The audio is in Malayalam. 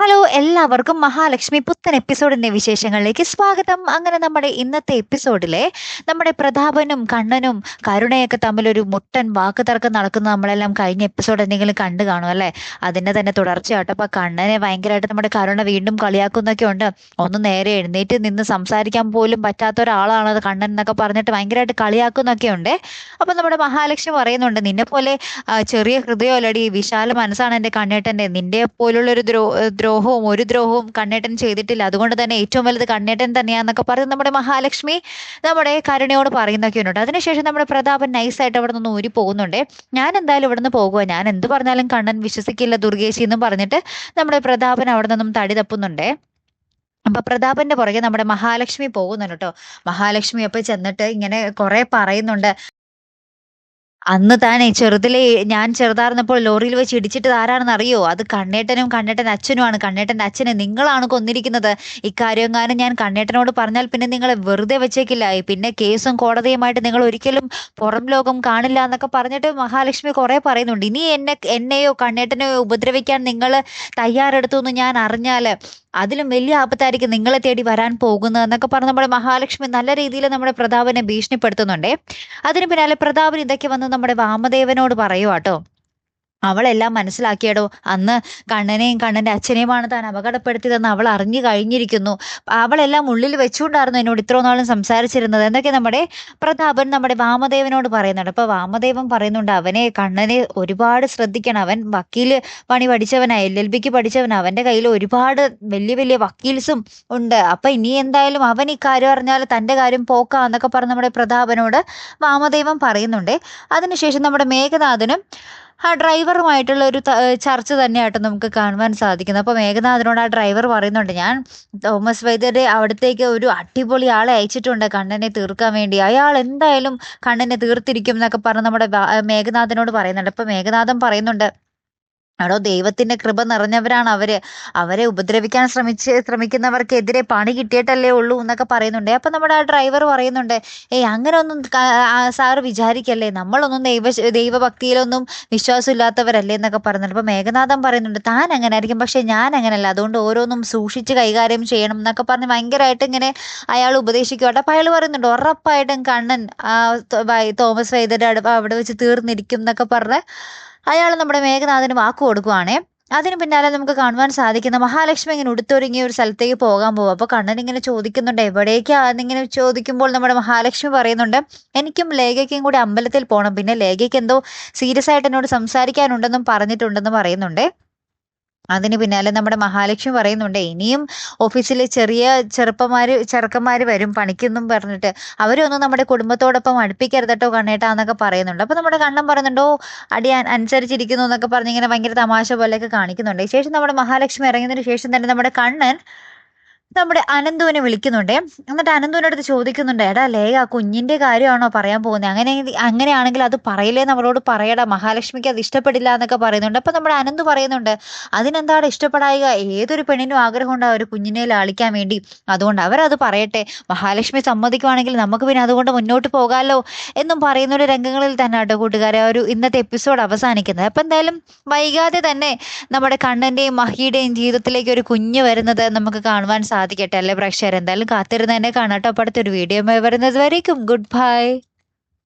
ഹലോ എല്ലാവർക്കും മഹാലക്ഷ്മി പുത്തൻ എപ്പിസോഡിന്റെ വിശേഷങ്ങളിലേക്ക് സ്വാഗതം. അങ്ങനെ നമ്മുടെ ഇന്നത്തെ എപ്പിസോഡിലെ നമ്മുടെ പ്രതാപനും കണ്ണനും കരുണയൊക്കെ തമ്മിലൊരു മുട്ടൻ വാക്ക് തർക്കം നടക്കുന്ന നമ്മളെല്ലാം കഴിഞ്ഞ എപ്പിസോഡ് എന്തെങ്കിലും കണ്ടു കാണും അല്ലേ? അതിന്റെ തന്നെ തുടർച്ചയായിട്ട് അപ്പൊ കണ്ണനെ ഭയങ്കരമായിട്ട് നമ്മുടെ കരുണ വീണ്ടും കളിയാക്കുന്നൊക്കെ ഉണ്ട്. ഒന്ന് നേരെ എഴുന്നേറ്റ് നിന്ന് സംസാരിക്കാൻ പോലും പറ്റാത്ത ഒരാളാണ് അത് കണ്ണൻ എന്നൊക്കെ പറഞ്ഞിട്ട് ഭയങ്കരമായിട്ട് കളിയാക്കുന്നൊക്കെ ഉണ്ട്. അപ്പൊ നമ്മുടെ മഹാലക്ഷ്മി പറയുന്നുണ്ട് നിന്നെ പോലെ ചെറിയ ഹൃദയമല്ലടി വിശാല മനസ്സാണ് എന്റെ കണ്ണേട്ടന്റെ. നിന്റെ പോലുള്ളൊരു ദ്രോ ദ്രോഹവും ഒരു ദ്രോഹവും കണ്ണേട്ടൻ ചെയ്തിട്ടില്ല. അതുകൊണ്ട് തന്നെ ഏറ്റവും വലുത് കണ്ണേട്ടൻ തന്നെയാന്നൊക്കെ പറഞ്ഞ് നമ്മുടെ മഹാലക്ഷ്മി നമ്മുടെ കരുണയോട് പറയുന്നൊക്കെ ഉണ്ട്. അതിനുശേഷം നമ്മുടെ പ്രതാപൻ നൈസായിട്ട് അവിടെ നിന്ന് ഊരി പോകുന്നുണ്ട്. ഞാൻ എന്തായാലും ഇവിടെ നിന്ന് പോകുക ഞാൻ എന്ത് പറഞ്ഞാലും കണ്ണൻ വിശ്വസിക്കില്ല ദുർഗേശി എന്നും പറഞ്ഞിട്ട് നമ്മുടെ പ്രതാപൻ അവിടെ നിന്നും തടി തപ്പുന്നുണ്ട്. അപ്പൊ പ്രതാപന്റെ പുറകെ നമ്മുടെ മഹാലക്ഷ്മി പോകുന്നുണ്ട് കേട്ടോ. മഹാലക്ഷ്മി അപ്പൊ ചെന്നിട്ട് ഇങ്ങനെ കുറെ പറയുന്നുണ്ട്. അന്ന് താനേ ചെറുതിലെ ഞാൻ ചെറുതായിരുന്നപ്പോൾ ലോറിയിൽ വെച്ച് ഇടിച്ചിട്ട് ആരാണെന്ന് അറിയോ? അത് കണ്ണേട്ടനും കണ്ണേട്ടൻ അച്ഛനുമാണ്. കണ്ണേട്ടന്റെ അച്ഛനെ നിങ്ങളാണ് കൊന്നിരിക്കുന്നത്. ഇക്കാര്യങ്ങാനും ഞാൻ കണ്ണേട്ടനോട് പറഞ്ഞാൽ പിന്നെ നിങ്ങളെ വെറുതെ വെച്ചേക്കില്ല. പിന്നെ കേസും കോടതിയുമായിട്ട് നിങ്ങൾ ഒരിക്കലും പുറം ലോകം കാണില്ല എന്നൊക്കെ പറഞ്ഞിട്ട് മഹാലക്ഷ്മി കുറെ പറയുന്നുണ്ട്. ഇനി എന്നെ എന്നെയോ കണ്ണേട്ടനെയോ ഉപദ്രവിക്കാൻ നിങ്ങൾ തയ്യാറെടുത്തു എന്ന് ഞാൻ അറിഞ്ഞാൽ അതിലും വലിയ ആപത്തായിരിക്കും നിങ്ങളെ തേടി വരാൻ പോകുന്നത് എന്നൊക്കെ പറഞ്ഞ് നമ്മുടെ മഹാലക്ഷ്മി നല്ല രീതിയിൽ നമ്മുടെ പ്രതാപനെ ഭീഷണിപ്പെടുത്തുന്നുണ്ടേ. അതിന് പിന്നാലെ പ്രതാപൻ ഇതൊക്കെ വന്ന് നമ്മുടെ വാമദേവനോട് പറയുവാട്ടോ. അവളെല്ലാം മനസ്സിലാക്കിയടോ. അന്ന് കണ്ണനെയും കണ്ണന്റെ അച്ഛനെയുമാണ് താൻ അപകടപ്പെടുത്തിയതെന്ന് അവൾ അറിഞ്ഞു കഴിഞ്ഞിരിക്കുന്നു. അവളെല്ലാം ഉള്ളിൽ വെച്ചുകൊണ്ടായിരുന്നു എന്നോട് ഇത്ര നാളും സംസാരിച്ചിരുന്നത്. എന്നൊക്കെ നമ്മുടെ പ്രതാപൻ നമ്മുടെ വാമദേവനോട് പറയുന്നുണ്ട്. അപ്പോൾ വാമദേവൻ പറയുന്നുണ്ട് അവനെ കണ്ണനെ ഒരുപാട് ശ്രദ്ധിക്കണം. അവൻ വക്കീൽ പണി പഠിച്ചവനാ എൽ എൽ ബിക്ക് പഠിച്ചവൻ അവന്റെ കയ്യിൽ ഒരുപാട് വലിയ വലിയ വക്കീൽസും ഉണ്ട്. അപ്പം ഇനി എന്തായാലും അവൻ ഈ കാര്യം അറിഞ്ഞാൽ തന്റെ കാര്യം പോക്കാം എന്നൊക്കെ പറഞ്ഞ് നമ്മുടെ പ്രതാപനോട് വാമദേവൻ പറയുന്നുണ്ട്. അതിനുശേഷം നമ്മുടെ മേഘനാഥനും ആ ഡ്രൈവറുമായിട്ടുള്ള ഒരു ചർച്ച തന്നെയായിട്ട് നമുക്ക് കാണുവാൻ സാധിക്കുന്നത് അപ്പോൾ മേഘനാഥനോട് ആ ഡ്രൈവർ പറയുന്നുണ്ട് ഞാൻ തോമസ് വൈദ്യരുടെ അവിടത്തേക്ക് ഒരു അടിപൊളി ആളെ അയച്ചിട്ടുണ്ട്. കണ്ണനെ തീർക്കാൻ വേണ്ടി. അയാൾ എന്തായാലും കണ്ണനെ തീർത്തിരിക്കും എന്നൊക്കെ പറഞ്ഞ് നമ്മുടെ മേഘനാഥനോട് പറയുന്നുണ്ട്. അപ്പോൾ മേഘനാഥൻ പറയുന്നുണ്ട് എടോ ദൈവത്തിന്റെ കൃപ നിറഞ്ഞവരാണ് അവർ. അവരെ ഉപദ്രവിക്കാൻ ശ്രമിച്ച് ശ്രമിക്കുന്നവർക്കെതിരെ പണി കിട്ടിയിട്ടല്ലേ ഉള്ളൂ എന്നൊക്കെ പറയുന്നുണ്ട്. അപ്പൊ നമ്മുടെ ആ ഡ്രൈവർ പറയുന്നുണ്ട് ഏയ് അങ്ങനെ ഒന്നും സാറ് വിചാരിക്കല്ലേ? നമ്മളൊന്നും ദൈവ ദൈവഭക്തിയിലൊന്നും വിശ്വാസമില്ലാത്തവരല്ലേ? എന്നൊക്കെ പറയുന്നുണ്ട് അപ്പൊ മേഘനാഥൻ പറയുന്നുണ്ട് താൻ അങ്ങനെ ആയിരിക്കും പക്ഷെ ഞാൻ അങ്ങനെയല്ല. അതുകൊണ്ട് ഓരോന്നും സൂക്ഷിച്ച് കൈകാര്യം ചെയ്യണം എന്നൊക്കെ പറഞ്ഞ് ഭയങ്കരമായിട്ട് ഇങ്ങനെ അയാൾ ഉപദേശിക്കുവാട്ടെ. അപ്പൊ അയാൾ പറയുന്നുണ്ട് ഉറപ്പായിട്ടും കണ്ണൻ തോമസ് വൈദ്യരുടെ അവിടെ വെച്ച് തീർന്നിരിക്കും എന്നൊക്കെ പറഞ്ഞ് അയാൾ നമ്മുടെ മേഘനാഥന് വാക്ക് കൊടുക്കുവാണേ. അതിന് പിന്നാലെ നമുക്ക് കാണുവാൻ സാധിക്കുന്ന മഹാലക്ഷ്മി ഇങ്ങനെ ഉടുത്തൊരുങ്ങിയ ഒരു സ്ഥലത്തേക്ക് പോകാൻ പോകും അപ്പോൾ കണ്ണൻ ഇങ്ങനെ ചോദിക്കുന്നുണ്ട് എവിടേക്കാന്നിങ്ങനെ ചോദിക്കുമ്പോൾ നമ്മുടെ മഹാലക്ഷ്മി പറയുന്നുണ്ട് എനിക്കും ലേഖയ്ക്കും കൂടി അമ്പലത്തിൽ പോകണം പിന്നെ ലേഖയ്ക്ക് എന്തോ സീരിയസ് ആയിട്ട് എന്നോട് സംസാരിക്കാനുണ്ടെന്നും പറഞ്ഞിട്ടുണ്ടെന്നും പറയുന്നുണ്ട്. അതിന് പിന്നാലെ നമ്മുടെ മഹാലക്ഷ്മി പറയുന്നുണ്ട് ഇനിയും ഓഫീസിലെ ചെറിയ ചെറുപ്പമാർ ചെറുക്കന്മാർ വരും പണിക്കെന്നും പറഞ്ഞിട്ട് അവരൊന്നും നമ്മുടെ കുടുംബത്തോടൊപ്പം അടുപ്പിക്കരുതട്ടോ കണ്ണേട്ടാ എന്നൊക്കെ പറയുന്നുണ്ട്. അപ്പോൾ നമ്മുടെ കണ്ണൻ പറയുന്നുണ്ടോ അടി അനുസരിച്ചിരിക്കുന്നു എന്നൊക്കെ പറഞ്ഞ് ഇങ്ങനെ ഭയങ്കര തമാശ പോലെയൊക്കെ കാണിക്കുന്നുണ്ട്. ശേഷം നമ്മുടെ മഹാലക്ഷ്മി ഇറങ്ങിയതിന് ശേഷം തന്നെ നമ്മുടെ കണ്ണൻ നമ്മുടെ അനന്തുവിനെ വിളിക്കുന്നുണ്ട്. എന്നിട്ട് അനന്തുവിനടുത്ത് ചോദിക്കുന്നുണ്ട് എടാ ലേഖ കുഞ്ഞിന്റെ കാര്യമാണോ പറയാൻ പോകുന്നത് അങ്ങനെ അങ്ങനെയാണെങ്കിൽ അത് പറയില്ലേ? നമ്മളോട് പറയടാ മഹാലക്ഷ്മിക്ക് അത് ഇഷ്ടപ്പെടില്ല എന്നൊക്കെ പറയുന്നുണ്ട്. അപ്പൊ നമ്മുടെ അനന്തു പറയുന്നുണ്ട് അതിനെന്താണ് ഇഷ്ടപ്പെടായിക? ഏതൊരു പെണ്ണിനും ആഗ്രഹം ഉണ്ടാവും ഒരു കുഞ്ഞിനെ ലാളിക്കാൻ വേണ്ടി. അതുകൊണ്ട് അവരത് പറയട്ടെ. മഹാലക്ഷ്മി സമ്മതിക്കുവാണെങ്കിൽ നമുക്ക് പിന്നെ അതുകൊണ്ട് മുന്നോട്ട് പോകാമല്ലോ എന്നും പറയുന്ന ഒരു രംഗങ്ങളിൽ തന്നെ ആട്ടോ കൂട്ടുകാരെ ഒരു ഇന്നത്തെ എപ്പിസോഡ് അവസാനിക്കുന്നത്. അപ്പൊ എന്തായാലും വൈകാതെ തന്നെ നമ്മുടെ കണ്ണന്റെയും മഹിയുടെയും ജീവിതത്തിലേക്ക് ഒരു കുഞ്ഞ് വരുന്നത് നമുക്ക് കാണുവാൻ സാധിക്കും. സാധിക്കട്ടെ അല്ലെ പ്രേക്ഷകർ എന്തായാലും കാത്തിരുന്ന് തന്നെ കാണാട്ടോ. അപ്പോൾ അടുത്തൊരു വീഡിയോ വരുന്നത് വരേക്കും. Good bye